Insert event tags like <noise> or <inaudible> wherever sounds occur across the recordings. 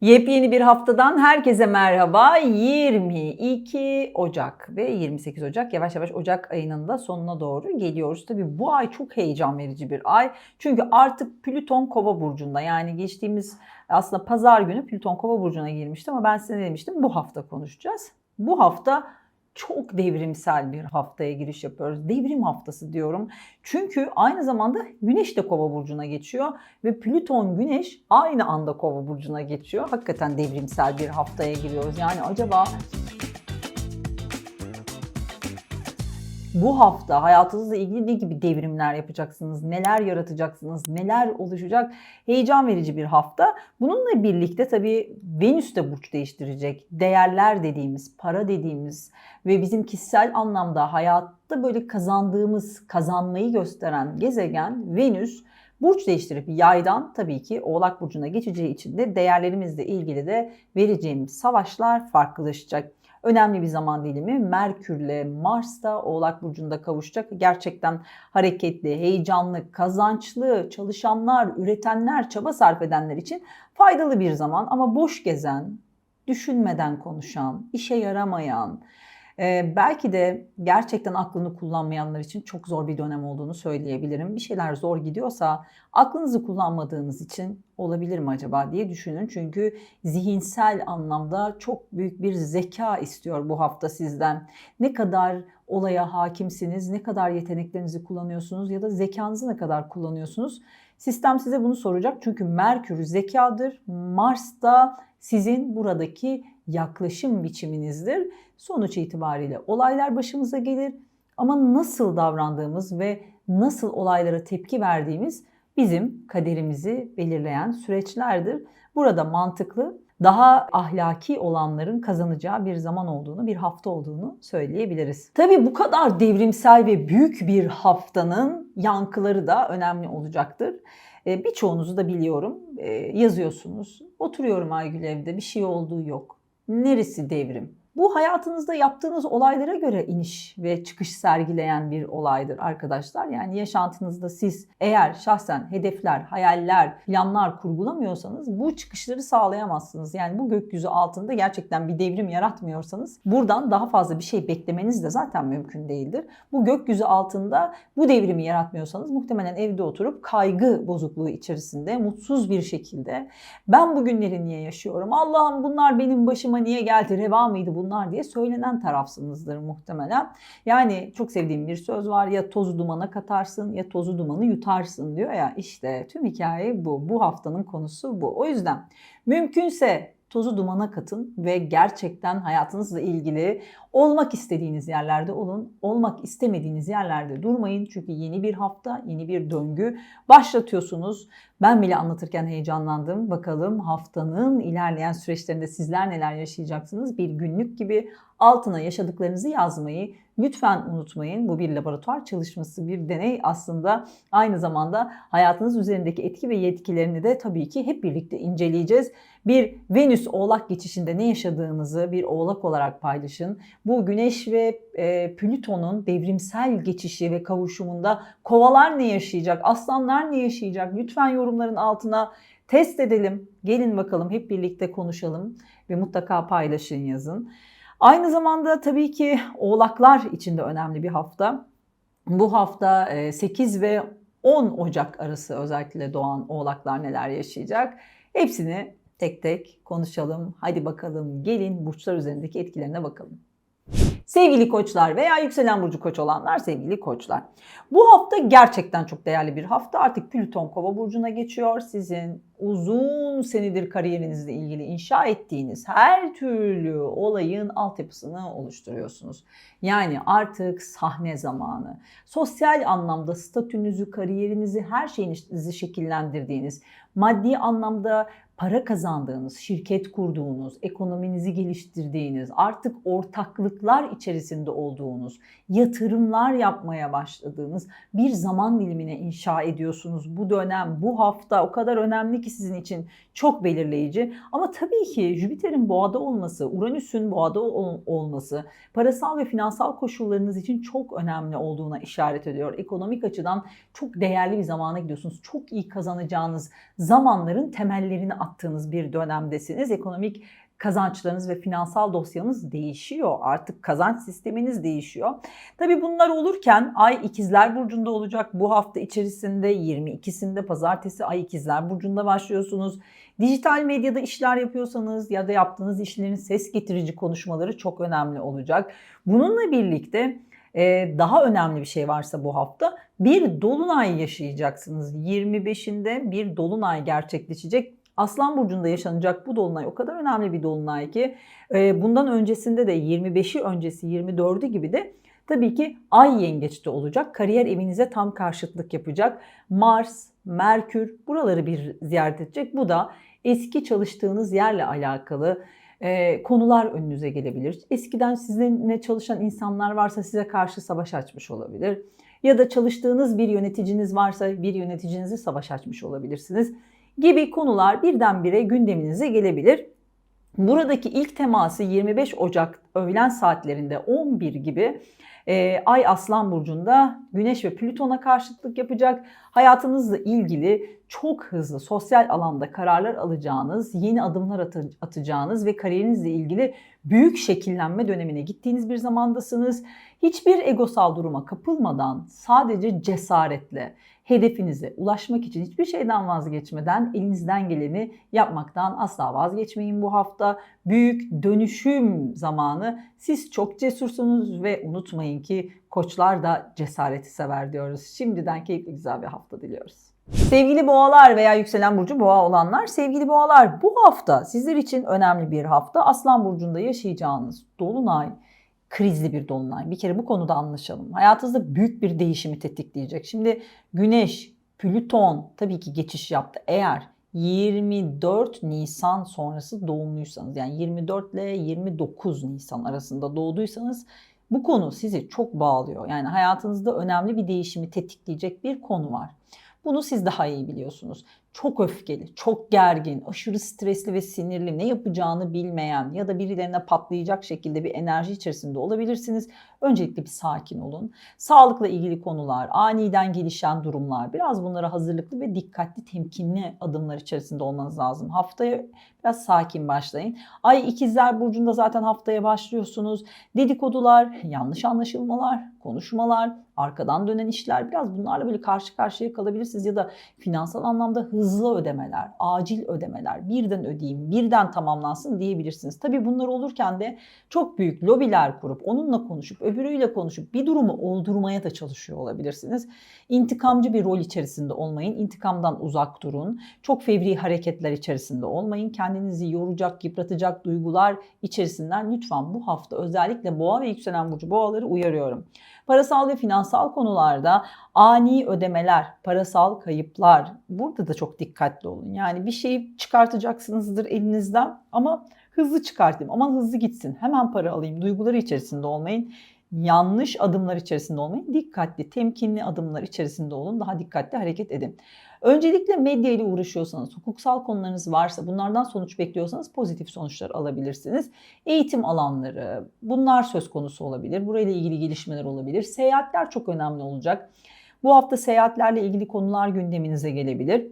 Yepyeni bir haftadan herkese merhaba. 22 Ocak ve 28 Ocak yavaş yavaş Ocak ayının da sonuna doğru geliyoruz. Tabii bu ay çok heyecan verici bir ay. Çünkü artık Plüton Kova burcunda yani geçtiğimiz aslında pazar günü Plüton Kova burcuna girmişti ama ben size ne demiştim? Bu hafta konuşacağız. Bu hafta çok devrimsel bir haftaya giriş yapıyoruz. Devrim haftası diyorum. Çünkü aynı zamanda Güneş de Kova burcuna geçiyor ve Plüton Güneş aynı anda Kova burcuna geçiyor. Hakikaten devrimsel bir haftaya giriyoruz. Yani acaba bu hafta hayatınızla ilgili ne gibi devrimler yapacaksınız, neler yaratacaksınız, neler oluşacak heyecan verici bir hafta. Bununla birlikte tabii Venüs de burç değiştirecek. Değerler dediğimiz, para dediğimiz ve bizim kişisel anlamda hayatta böyle kazandığımız, kazanmayı gösteren gezegen Venüs burç değiştirip yaydan tabii ki Oğlak Burcu'na geçeceği için de değerlerimizle ilgili de vereceğimiz savaşlar farklılaşacak önemli bir zaman dilimi. Merkürle Mars da Oğlak Burcu'nda kavuşacak. Gerçekten hareketli, heyecanlı, kazançlı, çalışanlar, üretenler, çaba sarf edenler için faydalı bir zaman. Ama boş gezen, düşünmeden konuşan, işe yaramayan, ee, belki de gerçekten aklını kullanmayanlar için çok zor bir dönem olduğunu söyleyebilirim. Bir şeyler zor gidiyorsa aklınızı kullanmadığınız için olabilir mi acaba diye düşünün. Çünkü zihinsel anlamda çok büyük bir zeka istiyor bu hafta sizden. Ne kadar olaya hakimsiniz, ne kadar yeteneklerinizi kullanıyorsunuz ya da zekanızı ne kadar kullanıyorsunuz? Sistem size bunu soracak çünkü Merkür zekadır, Mars da sizin buradaki yaklaşım biçiminizdir. Sonuç itibariyle olaylar başımıza gelir ama nasıl davrandığımız ve nasıl olaylara tepki verdiğimiz bizim kaderimizi belirleyen süreçlerdir. Burada mantıklı, daha ahlaki olanların kazanacağı bir zaman olduğunu, bir hafta olduğunu söyleyebiliriz. Tabii bu kadar devrimsel ve büyük bir haftanın yankıları da önemli olacaktır. E, birçoğunuzu da biliyorum. E, yazıyorsunuz. Oturuyorum Aygül evde bir şey olduğu yok. Neresi devrim? Bu hayatınızda yaptığınız olaylara göre iniş ve çıkış sergileyen bir olaydır arkadaşlar. Yani yaşantınızda siz eğer şahsen hedefler, hayaller, planlar kurgulamıyorsanız bu çıkışları sağlayamazsınız. Yani bu gökyüzü altında gerçekten bir devrim yaratmıyorsanız buradan daha fazla bir şey beklemeniz de zaten mümkün değildir. Bu gökyüzü altında bu devrimi yaratmıyorsanız muhtemelen evde oturup kaygı bozukluğu içerisinde mutsuz bir şekilde ben bugünleri niye yaşıyorum? Allah'ım bunlar benim başıma niye geldi? Reva mıydı bunlar? Bunlar diye söylenen tarafsınızdır muhtemelen. Yani çok sevdiğim bir söz var ya tozu dumana katarsın ya tozu dumanı yutarsın diyor ya işte tüm hikaye bu. Bu haftanın konusu bu. O yüzden mümkünse tozu dumana katın ve gerçekten hayatınızla ilgili olmak istediğiniz yerlerde olun, olmak istemediğiniz yerlerde durmayın. Çünkü yeni bir hafta, yeni bir döngü başlatıyorsunuz. Ben bile anlatırken heyecanlandım. Bakalım haftanın ilerleyen süreçlerinde sizler neler yaşayacaksınız? Bir günlük gibi altına yaşadıklarınızı yazmayı lütfen unutmayın. Bu bir laboratuvar çalışması, bir deney aslında aynı zamanda hayatınız üzerindeki etki ve yetkilerini de tabii ki hep birlikte inceleyeceğiz. Bir Venüs Oğlak geçişinde ne yaşadığınızı bir Oğlak olarak paylaşın. Bu Güneş ve e, Plüton'un devrimsel geçişi ve kavuşumunda kovalar ne yaşayacak, aslanlar ne yaşayacak? Lütfen yorumların altına test edelim. Gelin bakalım hep birlikte konuşalım ve mutlaka paylaşın yazın. Aynı zamanda tabii ki oğlaklar için de önemli bir hafta. Bu hafta 8 e, ve 10 Ocak arası özellikle doğan oğlaklar neler yaşayacak? Hepsini tek tek konuşalım. Hadi bakalım gelin burçlar üzerindeki etkilerine bakalım. Sevgili koçlar veya yükselen burcu koç olanlar sevgili koçlar. Bu hafta gerçekten çok değerli bir hafta. Artık Plüton kova burcuna geçiyor. Sizin uzun senedir kariyerinizle ilgili inşa ettiğiniz her türlü olayın altyapısını oluşturuyorsunuz. Yani artık sahne zamanı. Sosyal anlamda statünüzü, kariyerinizi, her şeyinizi şekillendirdiğiniz, maddi anlamda para kazandığınız, şirket kurduğunuz, ekonominizi geliştirdiğiniz, artık ortaklıklar içerisinde olduğunuz, yatırımlar yapmaya başladığınız bir zaman dilimine inşa ediyorsunuz. Bu dönem, bu hafta o kadar önemli ki sizin için çok belirleyici. Ama tabii ki Jüpiter'in boğada olması, Uranüs'ün boğada ol- olması parasal ve finansal koşullarınız için çok önemli olduğuna işaret ediyor. Ekonomik açıdan çok değerli bir zamana gidiyorsunuz. Çok iyi kazanacağınız zamanların temellerini attığınız bir dönemdesiniz. Ekonomik kazançlarınız ve finansal dosyanız değişiyor. Artık kazanç sisteminiz değişiyor. Tabii bunlar olurken Ay ikizler burcunda olacak. Bu hafta içerisinde 22'sinde pazartesi Ay ikizler burcunda başlıyorsunuz. Dijital medyada işler yapıyorsanız ya da yaptığınız işlerin ses getirici konuşmaları çok önemli olacak. Bununla birlikte e, daha önemli bir şey varsa bu hafta bir dolunay yaşayacaksınız. 25'inde bir dolunay gerçekleşecek. Aslan burcunda yaşanacak bu dolunay o kadar önemli bir dolunay ki e, bundan öncesinde de 25'i öncesi 24'ü gibi de tabii ki ay yengeçte olacak. Kariyer evinize tam karşıtlık yapacak. Mars, Merkür buraları bir ziyaret edecek. Bu da eski çalıştığınız yerle alakalı e, konular önünüze gelebilir. Eskiden sizinle çalışan insanlar varsa size karşı savaş açmış olabilir. Ya da çalıştığınız bir yöneticiniz varsa bir yöneticinizi savaş açmış olabilirsiniz gibi konular birdenbire gündeminize gelebilir. Buradaki ilk teması 25 Ocak öğlen saatlerinde 11 gibi e, Ay Aslan Burcu'nda Güneş ve Plüton'a karşıtlık yapacak. Hayatınızla ilgili çok hızlı sosyal alanda kararlar alacağınız, yeni adımlar atı, atacağınız ve kariyerinizle ilgili büyük şekillenme dönemine gittiğiniz bir zamandasınız. Hiçbir egosal duruma kapılmadan sadece cesaretle, hedefinize ulaşmak için hiçbir şeyden vazgeçmeden elinizden geleni yapmaktan asla vazgeçmeyin bu hafta. Büyük dönüşüm zamanı. Siz çok cesursunuz ve unutmayın ki koçlar da cesareti sever diyoruz. Şimdiden keyifli güzel bir hafta diliyoruz. Sevgili boğalar veya yükselen burcu boğa olanlar, sevgili boğalar bu hafta sizler için önemli bir hafta. Aslan burcunda yaşayacağınız dolunay krizli bir dolunay. Bir kere bu konuda anlaşalım. Hayatınızda büyük bir değişimi tetikleyecek. Şimdi Güneş, Plüton tabii ki geçiş yaptı. Eğer 24 Nisan sonrası doğumluysanız yani 24 ile 29 Nisan arasında doğduysanız bu konu sizi çok bağlıyor. Yani hayatınızda önemli bir değişimi tetikleyecek bir konu var. Bunu siz daha iyi biliyorsunuz çok öfkeli, çok gergin, aşırı stresli ve sinirli, ne yapacağını bilmeyen ya da birilerine patlayacak şekilde bir enerji içerisinde olabilirsiniz. Öncelikle bir sakin olun. Sağlıkla ilgili konular, aniden gelişen durumlar, biraz bunlara hazırlıklı ve dikkatli, temkinli adımlar içerisinde olmanız lazım. Haftaya biraz sakin başlayın. Ay ikizler burcunda zaten haftaya başlıyorsunuz. Dedikodular, yanlış anlaşılmalar, konuşmalar, arkadan dönen işler biraz bunlarla böyle karşı karşıya kalabilirsiniz ya da finansal anlamda hızlı ödemeler, acil ödemeler, birden ödeyeyim, birden tamamlansın diyebilirsiniz. Tabii bunlar olurken de çok büyük lobiler kurup onunla konuşup öbürüyle konuşup bir durumu oldurmaya da çalışıyor olabilirsiniz. İntikamcı bir rol içerisinde olmayın. İntikamdan uzak durun. Çok fevri hareketler içerisinde olmayın. Kendinizi yoracak, yıpratacak duygular içerisinden lütfen bu hafta özellikle boğa ve yükselen burcu boğaları uyarıyorum. Parasal ve finansal konularda ani ödemeler, parasal kayıplar burada da çok dikkatli olun. Yani bir şeyi çıkartacaksınızdır elinizden ama hızlı çıkartayım, aman hızlı gitsin, hemen para alayım duyguları içerisinde olmayın yanlış adımlar içerisinde olmayın. Dikkatli, temkinli adımlar içerisinde olun. Daha dikkatli hareket edin. Öncelikle medya ile uğraşıyorsanız, hukuksal konularınız varsa, bunlardan sonuç bekliyorsanız pozitif sonuçlar alabilirsiniz. Eğitim alanları, bunlar söz konusu olabilir. Burayla ilgili gelişmeler olabilir. Seyahatler çok önemli olacak. Bu hafta seyahatlerle ilgili konular gündeminize gelebilir.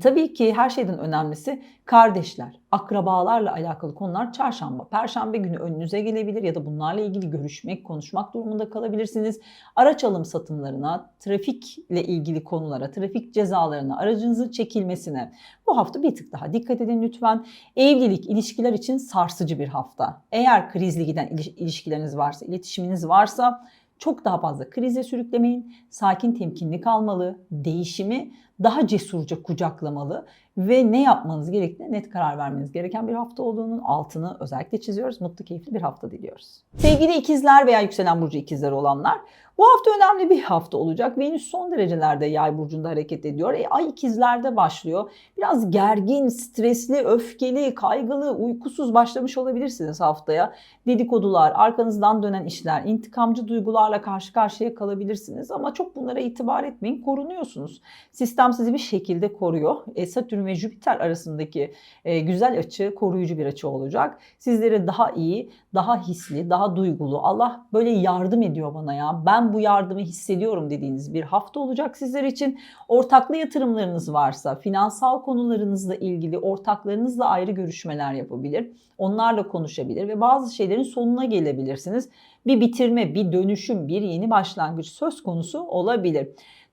Tabii ki her şeyden önemlisi kardeşler, akrabalarla alakalı konular çarşamba, perşembe günü önünüze gelebilir ya da bunlarla ilgili görüşmek, konuşmak durumunda kalabilirsiniz. Araç alım satımlarına, trafikle ilgili konulara, trafik cezalarına, aracınızın çekilmesine bu hafta bir tık daha dikkat edin lütfen. Evlilik, ilişkiler için sarsıcı bir hafta. Eğer krizli giden ilişkileriniz varsa, iletişiminiz varsa çok daha fazla krize sürüklemeyin. Sakin temkinli kalmalı. Değişimi daha cesurca kucaklamalı ve ne yapmanız gerektiğine net karar vermeniz gereken bir hafta olduğunun altını özellikle çiziyoruz. Mutlu, keyifli bir hafta diliyoruz. Sevgili ikizler veya yükselen burcu ikizler olanlar bu hafta önemli bir hafta olacak. Venüs son derecelerde yay burcunda hareket ediyor. E, ay ikizlerde başlıyor. Biraz gergin, stresli, öfkeli, kaygılı, uykusuz başlamış olabilirsiniz haftaya. Dedikodular, arkanızdan dönen işler, intikamcı duygularla karşı karşıya kalabilirsiniz. Ama çok bunlara itibar etmeyin. Korunuyorsunuz. Sistem sizi bir şekilde koruyor. E, Satürn ve Jüpiter arasındaki e, güzel açı koruyucu bir açı olacak. Sizleri daha iyi, daha hisli, daha duygulu. Allah böyle yardım ediyor bana ya. Ben bu yardımı hissediyorum dediğiniz bir hafta olacak sizler için. Ortaklı yatırımlarınız varsa, finansal konularınızla ilgili ortaklarınızla ayrı görüşmeler yapabilir. Onlarla konuşabilir ve bazı şeylerin sonuna gelebilirsiniz. Bir bitirme, bir dönüşüm, bir yeni başlangıç söz konusu olabilir.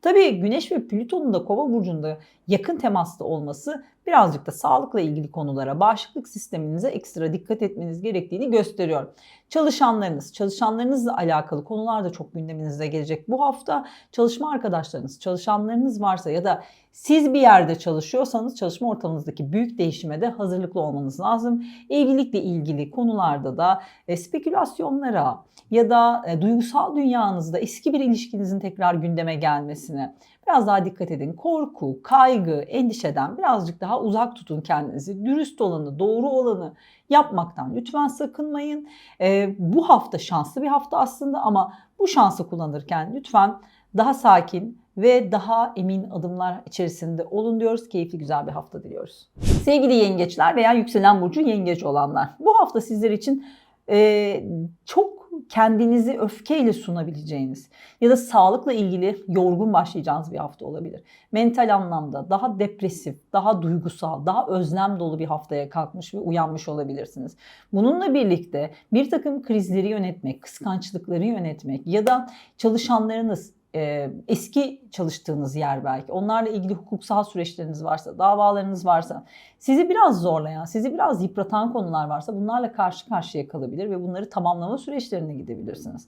Tabii Güneş ve Plüton'un da Kova burcunda yakın temasta olması birazcık da sağlıkla ilgili konulara, bağışıklık sisteminize ekstra dikkat etmeniz gerektiğini gösteriyor. Çalışanlarınız, çalışanlarınızla alakalı konular da çok gündeminizde gelecek bu hafta. Çalışma arkadaşlarınız, çalışanlarınız varsa ya da siz bir yerde çalışıyorsanız çalışma ortamınızdaki büyük değişime de hazırlıklı olmanız lazım. Evlilikle ilgili konularda da e, spekülasyonlara ya da e, duygusal dünyanızda eski bir ilişkinizin tekrar gündeme gelmesine biraz daha dikkat edin. Korku, kaygı, endişeden birazcık daha uzak tutun kendinizi. Dürüst olanı, doğru olanı yapmaktan lütfen sakınmayın. E, bu hafta şanslı bir hafta aslında ama bu şansı kullanırken lütfen daha sakin ve daha emin adımlar içerisinde olun diyoruz. Keyifli güzel bir hafta diliyoruz. Sevgili yengeçler veya yükselen burcu yengeç olanlar. Bu hafta sizler için e, çok kendinizi öfkeyle sunabileceğiniz ya da sağlıkla ilgili yorgun başlayacağınız bir hafta olabilir. Mental anlamda daha depresif, daha duygusal, daha özlem dolu bir haftaya kalkmış ve uyanmış olabilirsiniz. Bununla birlikte bir takım krizleri yönetmek, kıskançlıkları yönetmek ya da çalışanlarınız eski çalıştığınız yer belki onlarla ilgili hukuksal süreçleriniz varsa, davalarınız varsa, sizi biraz zorlayan, sizi biraz yıpratan konular varsa bunlarla karşı karşıya kalabilir ve bunları tamamlama süreçlerine gidebilirsiniz.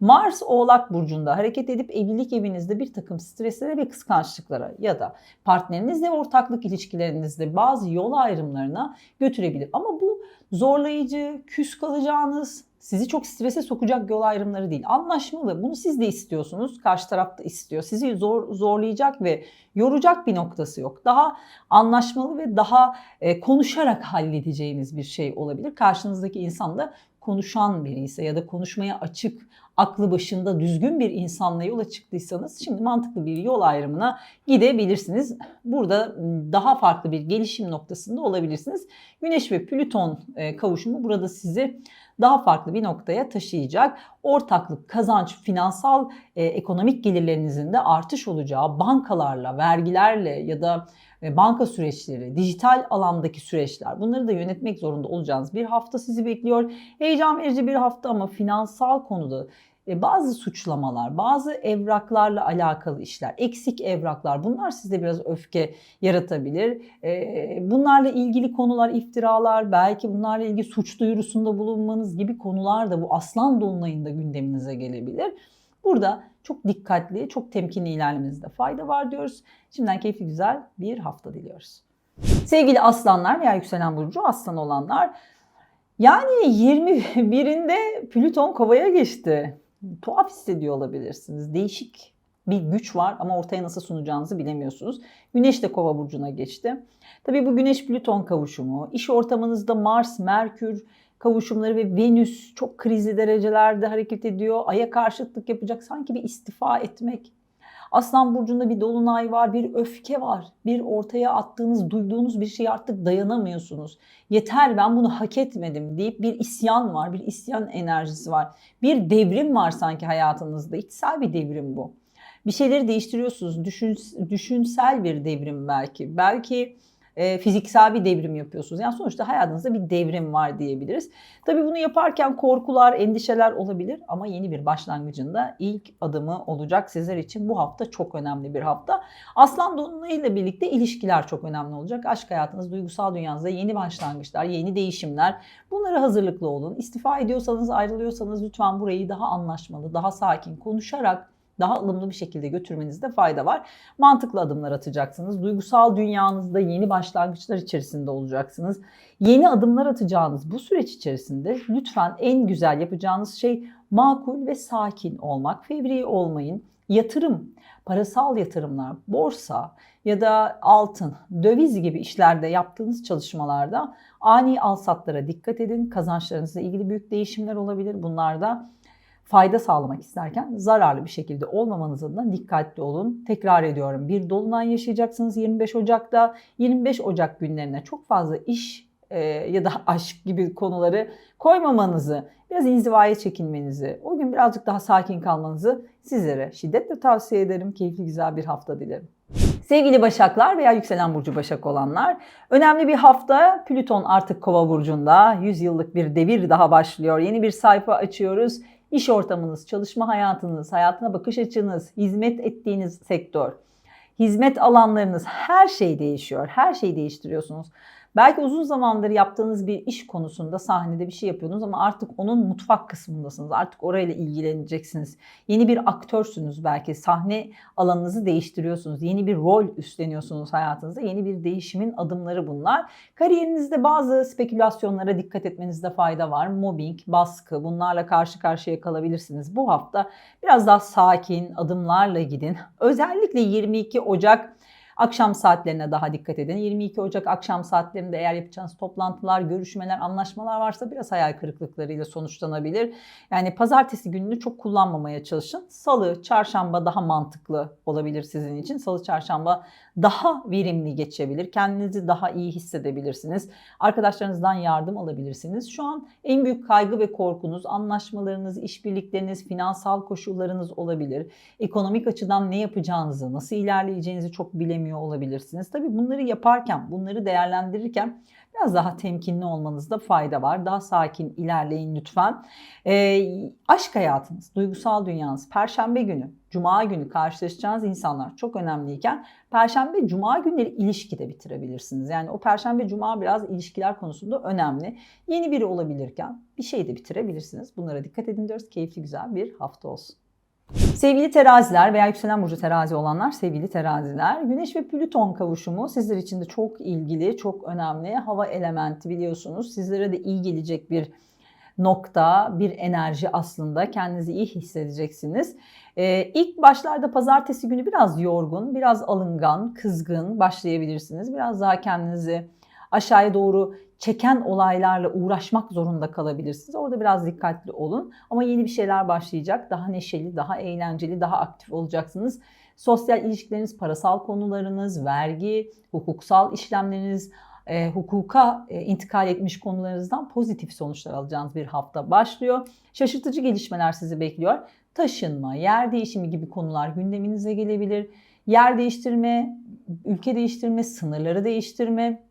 Mars Oğlak Burcu'nda hareket edip evlilik evinizde bir takım streslere ve kıskançlıklara ya da partnerinizle ortaklık ilişkilerinizde bazı yol ayrımlarına götürebilir. Ama bu zorlayıcı, küs kalacağınız, sizi çok strese sokacak yol ayrımları değil. Anlaşmalı. Bunu siz de istiyorsunuz. Karşı taraf da istiyor. Sizi zor, zorlayacak ve yoracak bir noktası yok. Daha anlaşmalı ve daha e, konuşarak halledeceğiniz bir şey olabilir. Karşınızdaki insan da konuşan biri ise ya da konuşmaya açık, aklı başında düzgün bir insanla yola çıktıysanız şimdi mantıklı bir yol ayrımına gidebilirsiniz. Burada daha farklı bir gelişim noktasında olabilirsiniz. Güneş ve Plüton e, kavuşumu burada sizi daha farklı bir noktaya taşıyacak. Ortaklık, kazanç, finansal, e, ekonomik gelirlerinizin de artış olacağı bankalarla, vergilerle ya da e, banka süreçleri, dijital alandaki süreçler bunları da yönetmek zorunda olacağınız bir hafta sizi bekliyor. Heyecan verici bir hafta ama finansal konuda bazı suçlamalar, bazı evraklarla alakalı işler, eksik evraklar bunlar sizde biraz öfke yaratabilir. E, bunlarla ilgili konular, iftiralar, belki bunlarla ilgili suç duyurusunda bulunmanız gibi konular da bu aslan dolunayında gündeminize gelebilir. Burada çok dikkatli, çok temkinli ilerlemenizde fayda var diyoruz. Şimdiden keyifli güzel bir hafta diliyoruz. Sevgili aslanlar veya yükselen burcu aslan olanlar yani 21'inde <laughs> Plüton kovaya geçti tuhaf hissediyor olabilirsiniz. Değişik bir güç var ama ortaya nasıl sunacağınızı bilemiyorsunuz. Güneş de kova burcuna geçti. Tabii bu Güneş Plüton kavuşumu, iş ortamınızda Mars, Merkür kavuşumları ve Venüs çok krizli derecelerde hareket ediyor. Ay'a karşıtlık yapacak sanki bir istifa etmek, Aslan burcunda bir dolunay var, bir öfke var. Bir ortaya attığınız, duyduğunuz bir şey artık dayanamıyorsunuz. Yeter ben bunu hak etmedim deyip bir isyan var, bir isyan enerjisi var. Bir devrim var sanki hayatınızda. İçsel bir devrim bu. Bir şeyleri değiştiriyorsunuz. Düşün, düşünsel bir devrim belki. Belki e, fiziksel bir devrim yapıyorsunuz. Yani sonuçta hayatınızda bir devrim var diyebiliriz. Tabii bunu yaparken korkular, endişeler olabilir ama yeni bir başlangıcında ilk adımı olacak sizler için. Bu hafta çok önemli bir hafta. Aslan Dolunay ile birlikte ilişkiler çok önemli olacak. Aşk hayatınız, duygusal dünyanızda yeni başlangıçlar, yeni değişimler. Bunlara hazırlıklı olun. İstifa ediyorsanız, ayrılıyorsanız lütfen burayı daha anlaşmalı, daha sakin konuşarak daha ılımlı bir şekilde götürmenizde fayda var. Mantıklı adımlar atacaksınız. Duygusal dünyanızda yeni başlangıçlar içerisinde olacaksınız. Yeni adımlar atacağınız bu süreç içerisinde lütfen en güzel yapacağınız şey makul ve sakin olmak. Fevri olmayın. Yatırım, parasal yatırımlar, borsa ya da altın, döviz gibi işlerde yaptığınız çalışmalarda ani alsatlara dikkat edin. Kazançlarınızla ilgili büyük değişimler olabilir. Bunlarda fayda sağlamak isterken zararlı bir şekilde olmamanız adına dikkatli olun. Tekrar ediyorum bir dolunay yaşayacaksınız 25 Ocak'ta. 25 Ocak günlerine çok fazla iş e, ya da <laughs> aşk gibi konuları koymamanızı, biraz inzivaya çekinmenizi, o gün birazcık daha sakin kalmanızı sizlere şiddetle tavsiye ederim. Keyifli güzel bir hafta dilerim. Sevgili Başaklar veya yükselen burcu Başak olanlar, önemli bir hafta. Plüton artık Kova burcunda. 100 yıllık bir devir daha başlıyor. Yeni bir sayfa açıyoruz. İş ortamınız, çalışma hayatınız, hayatına bakış açınız, hizmet ettiğiniz sektör, hizmet alanlarınız her şey değişiyor. Her şeyi değiştiriyorsunuz. Belki uzun zamandır yaptığınız bir iş konusunda sahnede bir şey yapıyordunuz ama artık onun mutfak kısmındasınız. Artık orayla ilgileneceksiniz. Yeni bir aktörsünüz belki. Sahne alanınızı değiştiriyorsunuz. Yeni bir rol üstleniyorsunuz hayatınızda. Yeni bir değişimin adımları bunlar. Kariyerinizde bazı spekülasyonlara dikkat etmenizde fayda var. Mobbing, baskı bunlarla karşı karşıya kalabilirsiniz. Bu hafta biraz daha sakin adımlarla gidin. Özellikle 22 Ocak Akşam saatlerine daha dikkat edin. 22 Ocak akşam saatlerinde eğer yapacağınız toplantılar, görüşmeler, anlaşmalar varsa biraz hayal kırıklıklarıyla sonuçlanabilir. Yani pazartesi gününü çok kullanmamaya çalışın. Salı, çarşamba daha mantıklı olabilir sizin için. Salı, çarşamba daha verimli geçebilir. Kendinizi daha iyi hissedebilirsiniz. Arkadaşlarınızdan yardım alabilirsiniz. Şu an en büyük kaygı ve korkunuz anlaşmalarınız, işbirlikleriniz, finansal koşullarınız olabilir. Ekonomik açıdan ne yapacağınızı, nasıl ilerleyeceğinizi çok bilemiyor olabilirsiniz. Tabii bunları yaparken, bunları değerlendirirken biraz daha temkinli olmanızda fayda var. Daha sakin ilerleyin lütfen. E, aşk hayatınız, duygusal dünyanız, perşembe günü, cuma günü karşılaşacağınız insanlar çok önemliyken perşembe, cuma günleri ilişkide bitirebilirsiniz. Yani o perşembe, cuma biraz ilişkiler konusunda önemli. Yeni biri olabilirken bir şey de bitirebilirsiniz. Bunlara dikkat edin diyoruz. Keyifli güzel bir hafta olsun. Sevgili teraziler veya yükselen burcu terazi olanlar sevgili teraziler. Güneş ve Plüton kavuşumu sizler için de çok ilgili, çok önemli. Hava elementi biliyorsunuz. Sizlere de iyi gelecek bir nokta, bir enerji aslında. Kendinizi iyi hissedeceksiniz. Ee, ilk başlarda pazartesi günü biraz yorgun, biraz alıngan, kızgın başlayabilirsiniz. Biraz daha kendinizi aşağıya doğru çeken olaylarla uğraşmak zorunda kalabilirsiniz. Orada biraz dikkatli olun. Ama yeni bir şeyler başlayacak. Daha neşeli, daha eğlenceli, daha aktif olacaksınız. Sosyal ilişkileriniz, parasal konularınız, vergi, hukuksal işlemleriniz, e, hukuka e, intikal etmiş konularınızdan pozitif sonuçlar alacağınız bir hafta başlıyor. Şaşırtıcı gelişmeler sizi bekliyor. Taşınma, yer değişimi gibi konular gündeminize gelebilir. Yer değiştirme, ülke değiştirme, sınırları değiştirme,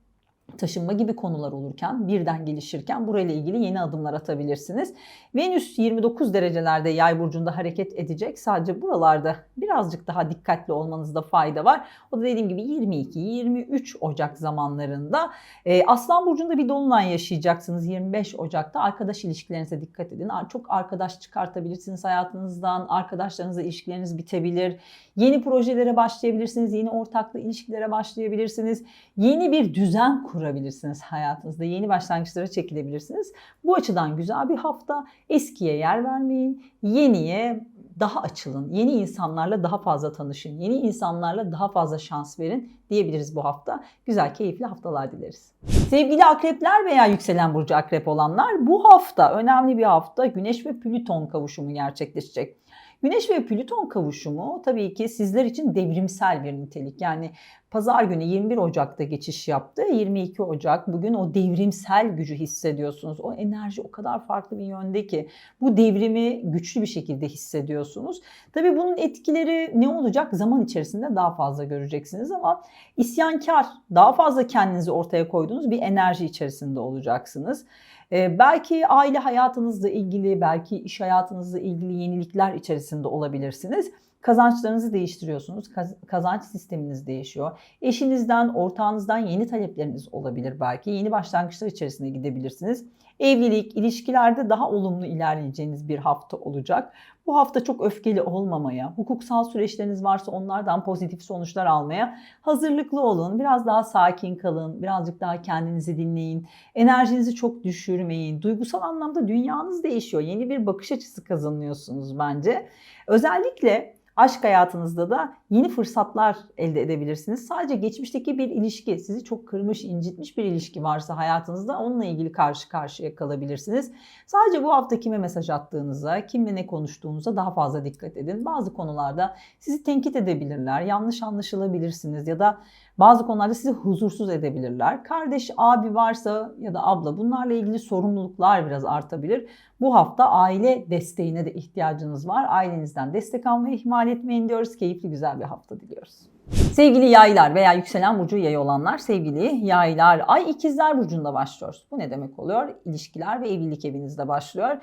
taşınma gibi konular olurken birden gelişirken burayla ilgili yeni adımlar atabilirsiniz. Venüs 29 derecelerde yay burcunda hareket edecek. Sadece buralarda birazcık daha dikkatli olmanızda fayda var. O da dediğim gibi 22-23 Ocak zamanlarında. Ee, Aslan burcunda bir dolunay yaşayacaksınız 25 Ocak'ta. Arkadaş ilişkilerinize dikkat edin. Çok arkadaş çıkartabilirsiniz hayatınızdan. Arkadaşlarınızla ilişkileriniz bitebilir. Yeni projelere başlayabilirsiniz. Yeni ortaklı ilişkilere başlayabilirsiniz. Yeni bir düzen kurabilirsiniz hayatınızda. Yeni başlangıçlara çekilebilirsiniz. Bu açıdan güzel bir hafta. Eskiye yer vermeyin. Yeniye daha açılın. Yeni insanlarla daha fazla tanışın. Yeni insanlarla daha fazla şans verin diyebiliriz bu hafta. Güzel, keyifli haftalar dileriz. Sevgili akrepler veya yükselen burcu akrep olanlar bu hafta önemli bir hafta Güneş ve Plüton kavuşumu gerçekleşecek. Güneş ve Plüton kavuşumu tabii ki sizler için devrimsel bir nitelik. Yani pazar günü 21 Ocak'ta geçiş yaptı. 22 Ocak bugün o devrimsel gücü hissediyorsunuz. O enerji o kadar farklı bir yönde ki bu devrimi güçlü bir şekilde hissediyorsunuz. Tabii bunun etkileri ne olacak? Zaman içerisinde daha fazla göreceksiniz ama isyankar, daha fazla kendinizi ortaya koyduğunuz bir enerji içerisinde olacaksınız. Ee, belki aile hayatınızla ilgili, belki iş hayatınızla ilgili yenilikler içerisinde olabilirsiniz. Kazançlarınızı değiştiriyorsunuz. Kazanç sisteminiz değişiyor. Eşinizden, ortağınızdan yeni talepleriniz olabilir belki. Yeni başlangıçlar içerisine gidebilirsiniz. Evlilik, ilişkilerde daha olumlu ilerleyeceğiniz bir hafta olacak. Bu hafta çok öfkeli olmamaya, hukuksal süreçleriniz varsa onlardan pozitif sonuçlar almaya hazırlıklı olun. Biraz daha sakin kalın, birazcık daha kendinizi dinleyin. Enerjinizi çok düşürmeyin. Duygusal anlamda dünyanız değişiyor. Yeni bir bakış açısı kazanıyorsunuz bence. Özellikle aşk hayatınızda da yeni fırsatlar elde edebilirsiniz. Sadece geçmişteki bir ilişki, sizi çok kırmış, incitmiş bir ilişki varsa hayatınızda onunla ilgili karşı karşıya kalabilirsiniz. Sadece bu hafta kime mesaj attığınıza, kimle ne konuştuğunuza daha fazla dikkat edin. Bazı konularda sizi tenkit edebilirler, yanlış anlaşılabilirsiniz ya da bazı konularda sizi huzursuz edebilirler. Kardeş, abi varsa ya da abla bunlarla ilgili sorumluluklar biraz artabilir. Bu hafta aile desteğine de ihtiyacınız var. Ailenizden destek almayı ihmal etmeyin diyoruz. Keyifli güzel bir hafta diliyoruz. Sevgili yaylar veya yükselen burcu yay olanlar, sevgili yaylar, ay ikizler burcunda başlıyoruz. Bu ne demek oluyor? İlişkiler ve evlilik evinizde başlıyor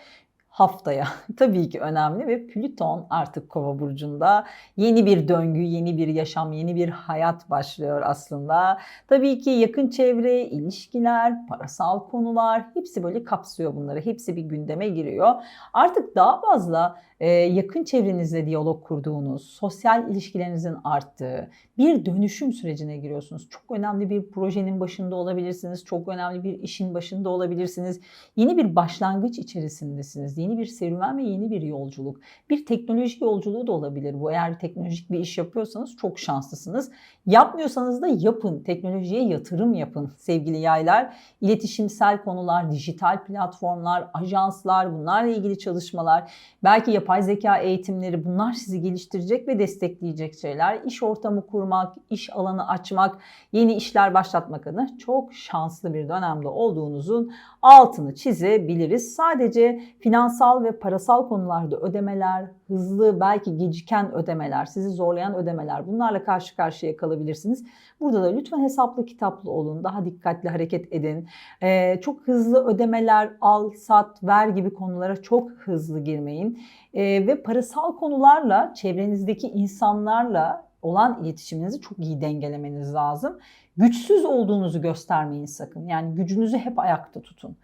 haftaya <laughs> tabii ki önemli ve Plüton artık Kova burcunda yeni bir döngü, yeni bir yaşam, yeni bir hayat başlıyor aslında. Tabii ki yakın çevre, ilişkiler, parasal konular hepsi böyle kapsıyor bunları. Hepsi bir gündeme giriyor. Artık daha fazla yakın çevrenizle diyalog kurduğunuz, sosyal ilişkilerinizin arttığı bir dönüşüm sürecine giriyorsunuz. Çok önemli bir projenin başında olabilirsiniz. Çok önemli bir işin başında olabilirsiniz. Yeni bir başlangıç içerisindesiniz. Yeni bir serüven ve yeni bir yolculuk. Bir teknoloji yolculuğu da olabilir bu. Eğer teknolojik bir iş yapıyorsanız çok şanslısınız. Yapmıyorsanız da yapın. Teknolojiye yatırım yapın sevgili yaylar. İletişimsel konular, dijital platformlar, ajanslar, bunlarla ilgili çalışmalar, belki yapay zeka eğitimleri bunlar sizi geliştirecek ve destekleyecek şeyler. İş ortamı kurmak, iş alanı açmak, yeni işler başlatmak adına çok şanslı bir dönemde olduğunuzun altını çizebiliriz. Sadece finansal ve parasal konularda ödemeler, hızlı belki geciken ödemeler, sizi zorlayan ödemeler bunlarla karşı karşıya kalabilirsiniz. Burada da lütfen hesaplı kitaplı olun, daha dikkatli hareket edin. Ee, çok hızlı ödemeler, al, sat, ver gibi konulara çok hızlı girmeyin. Ee, ve parasal konularla, çevrenizdeki insanlarla olan iletişiminizi çok iyi dengelemeniz lazım. Güçsüz olduğunuzu göstermeyin sakın. Yani gücünüzü hep ayakta tutun.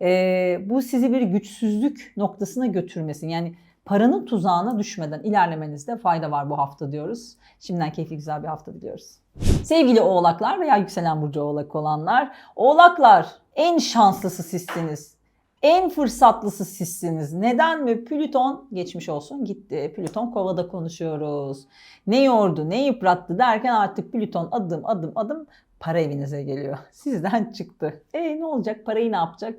Ee, bu sizi bir güçsüzlük noktasına götürmesin. Yani paranın tuzağına düşmeden ilerlemenizde fayda var bu hafta diyoruz. Şimdiden keyifli güzel bir hafta diliyoruz. Sevgili oğlaklar veya yükselen burcu oğlak olanlar, oğlaklar en şanslısı sizsiniz. En fırsatlısı sizsiniz. Neden mi? Plüton geçmiş olsun gitti. Plüton kovada konuşuyoruz. Ne yordu, ne yıprattı derken artık Plüton adım adım adım para evinize geliyor. <laughs> Sizden çıktı. E ne olacak? Parayı ne yapacak?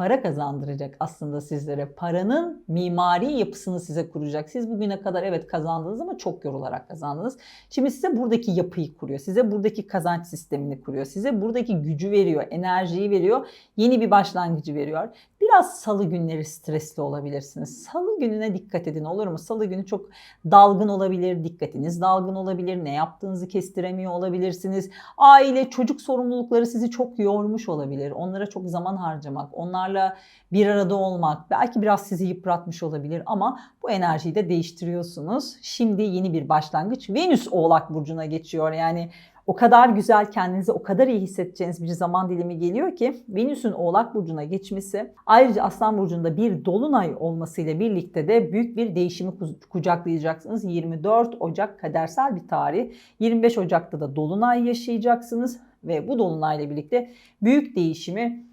para kazandıracak aslında sizlere. Paranın mimari yapısını size kuracak. Siz bugüne kadar evet kazandınız ama çok yorularak kazandınız. Şimdi size buradaki yapıyı kuruyor. Size buradaki kazanç sistemini kuruyor. Size buradaki gücü veriyor, enerjiyi veriyor. Yeni bir başlangıcı veriyor. Biraz salı günleri stresli olabilirsiniz. Salı gününe dikkat edin olur mu? Salı günü çok dalgın olabilir, dikkatiniz dalgın olabilir, ne yaptığınızı kestiremiyor olabilirsiniz. Aile, çocuk sorumlulukları sizi çok yormuş olabilir. Onlara çok zaman harcamak, onlarla bir arada olmak belki biraz sizi yıpratmış olabilir ama bu enerjiyi de değiştiriyorsunuz. Şimdi yeni bir başlangıç. Venüs Oğlak Burcu'na geçiyor. Yani o kadar güzel kendinizi o kadar iyi hissedeceğiniz bir zaman dilimi geliyor ki Venüs'ün Oğlak Burcu'na geçmesi ayrıca Aslan Burcu'nda bir dolunay olmasıyla birlikte de büyük bir değişimi kucaklayacaksınız. 24 Ocak kadersel bir tarih. 25 Ocak'ta da dolunay yaşayacaksınız ve bu dolunayla birlikte büyük değişimi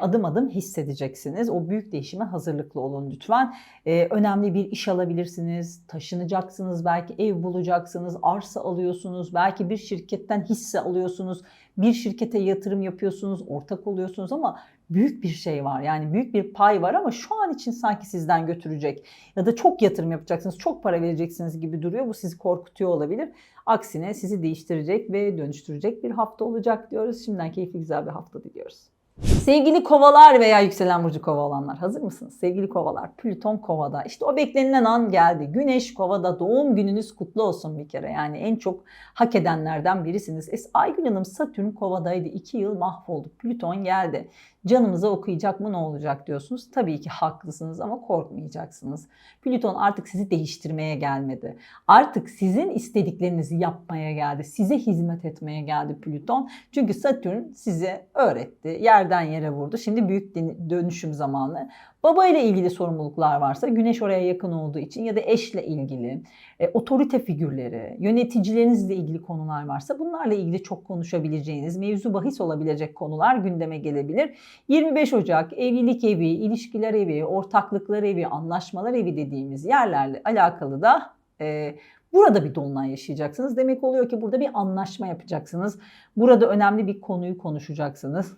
adım adım hissedeceksiniz. O büyük değişime hazırlıklı olun lütfen. E, önemli bir iş alabilirsiniz, taşınacaksınız, belki ev bulacaksınız, arsa alıyorsunuz, belki bir şirketten hisse alıyorsunuz, bir şirkete yatırım yapıyorsunuz, ortak oluyorsunuz ama büyük bir şey var. Yani büyük bir pay var ama şu an için sanki sizden götürecek ya da çok yatırım yapacaksınız, çok para vereceksiniz gibi duruyor. Bu sizi korkutuyor olabilir. Aksine sizi değiştirecek ve dönüştürecek bir hafta olacak diyoruz. Şimdiden keyifli güzel bir hafta diliyoruz. Sevgili kovalar veya yükselen burcu kova olanlar hazır mısınız? Sevgili kovalar Plüton kovada. İşte o beklenilen an geldi. Güneş kovada doğum gününüz kutlu olsun bir kere. Yani en çok hak edenlerden birisiniz. Es Aygül Hanım Satürn kovadaydı. 2 yıl mahvolduk. Plüton geldi canımıza okuyacak mı ne olacak diyorsunuz. Tabii ki haklısınız ama korkmayacaksınız. Plüton artık sizi değiştirmeye gelmedi. Artık sizin istediklerinizi yapmaya geldi. Size hizmet etmeye geldi Plüton. Çünkü Satürn size öğretti. Yerden yere vurdu. Şimdi büyük dönüşüm zamanı. Baba ile ilgili sorumluluklar varsa güneş oraya yakın olduğu için ya da eşle ilgili, e, otorite figürleri, yöneticilerinizle ilgili konular varsa bunlarla ilgili çok konuşabileceğiniz, mevzu bahis olabilecek konular gündeme gelebilir. 25 Ocak evlilik evi, ilişkiler evi, ortaklıklar evi, anlaşmalar evi dediğimiz yerlerle alakalı da e, Burada bir dolunay yaşayacaksınız. Demek oluyor ki burada bir anlaşma yapacaksınız. Burada önemli bir konuyu konuşacaksınız.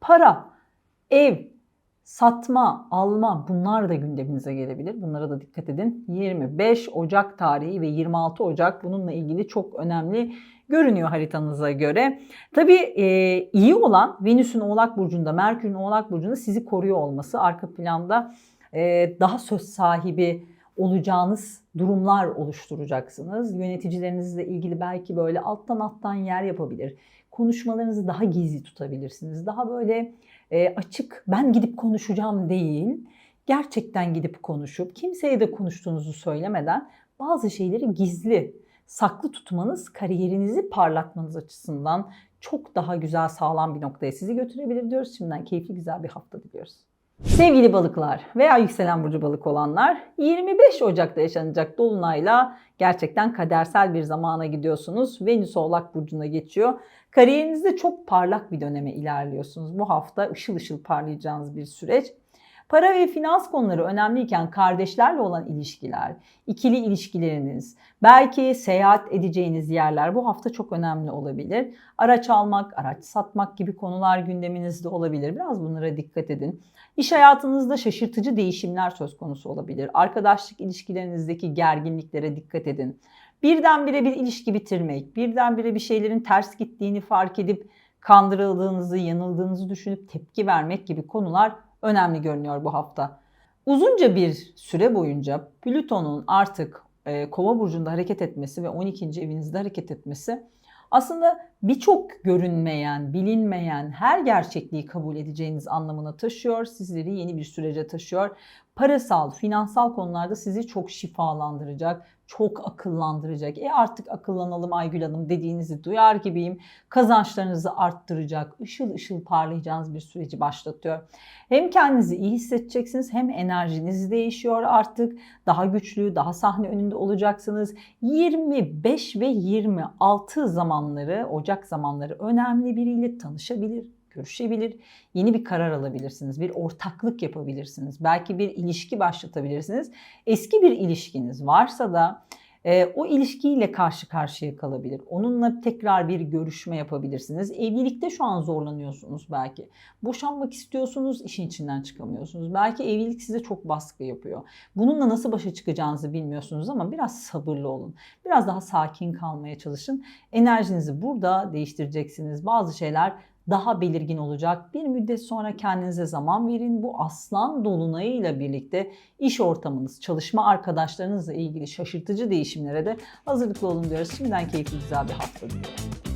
Para, ev, satma, alma bunlar da gündeminize gelebilir. Bunlara da dikkat edin. 25 Ocak tarihi ve 26 Ocak bununla ilgili çok önemli görünüyor haritanıza göre. Tabii e, iyi olan Venüs'ün Oğlak Burcu'nda, Merkür'ün Oğlak Burcu'nda sizi koruyor olması arka planda e, daha söz sahibi olacağınız durumlar oluşturacaksınız. Yöneticilerinizle ilgili belki böyle alttan alttan yer yapabilir. Konuşmalarınızı daha gizli tutabilirsiniz. Daha böyle e, açık ben gidip konuşacağım değil. Gerçekten gidip konuşup kimseye de konuştuğunuzu söylemeden bazı şeyleri gizli, saklı tutmanız kariyerinizi parlatmanız açısından çok daha güzel sağlam bir noktaya sizi götürebilir diyoruz. Şimdiden keyifli güzel bir hafta diliyoruz. Sevgili balıklar veya yükselen burcu balık olanlar 25 Ocak'ta yaşanacak dolunayla gerçekten kadersel bir zamana gidiyorsunuz. Venüs Oğlak Burcu'na geçiyor. Kariyerinizde çok parlak bir döneme ilerliyorsunuz. Bu hafta ışıl ışıl parlayacağınız bir süreç. Para ve finans konuları önemliyken kardeşlerle olan ilişkiler, ikili ilişkileriniz, belki seyahat edeceğiniz yerler bu hafta çok önemli olabilir. Araç almak, araç satmak gibi konular gündeminizde olabilir. Biraz bunlara dikkat edin. İş hayatınızda şaşırtıcı değişimler söz konusu olabilir. Arkadaşlık ilişkilerinizdeki gerginliklere dikkat edin. Birdenbire bir ilişki bitirmek, birdenbire bir şeylerin ters gittiğini fark edip kandırıldığınızı, yanıldığınızı düşünüp tepki vermek gibi konular önemli görünüyor bu hafta. Uzunca bir süre boyunca Plüton'un artık e, Kova burcunda hareket etmesi ve 12. evinizde hareket etmesi aslında birçok görünmeyen, bilinmeyen her gerçekliği kabul edeceğiniz anlamına taşıyor. Sizleri yeni bir sürece taşıyor. Parasal, finansal konularda sizi çok şifalandıracak, çok akıllandıracak. E artık akıllanalım Aygül Hanım dediğinizi duyar gibiyim. Kazançlarınızı arttıracak, ışıl ışıl parlayacağınız bir süreci başlatıyor. Hem kendinizi iyi hissedeceksiniz hem enerjiniz değişiyor artık. Daha güçlü, daha sahne önünde olacaksınız. 25 ve 26 zamanları, Ocak zamanları önemli biriyle tanışabilir, görüşebilir, yeni bir karar alabilirsiniz, bir ortaklık yapabilirsiniz, belki bir ilişki başlatabilirsiniz. Eski bir ilişkiniz varsa da e, o ilişkiyle karşı karşıya kalabilir. Onunla tekrar bir görüşme yapabilirsiniz. Evlilikte şu an zorlanıyorsunuz belki. Boşanmak istiyorsunuz, işin içinden çıkamıyorsunuz. Belki evlilik size çok baskı yapıyor. Bununla nasıl başa çıkacağınızı bilmiyorsunuz ama biraz sabırlı olun. Biraz daha sakin kalmaya çalışın. Enerjinizi burada değiştireceksiniz. Bazı şeyler daha belirgin olacak. Bir müddet sonra kendinize zaman verin. Bu aslan dolunayıyla birlikte iş ortamınız, çalışma arkadaşlarınızla ilgili şaşırtıcı değişimlere de hazırlıklı olun diyoruz. Şimdiden keyifli güzel bir hafta diliyorum.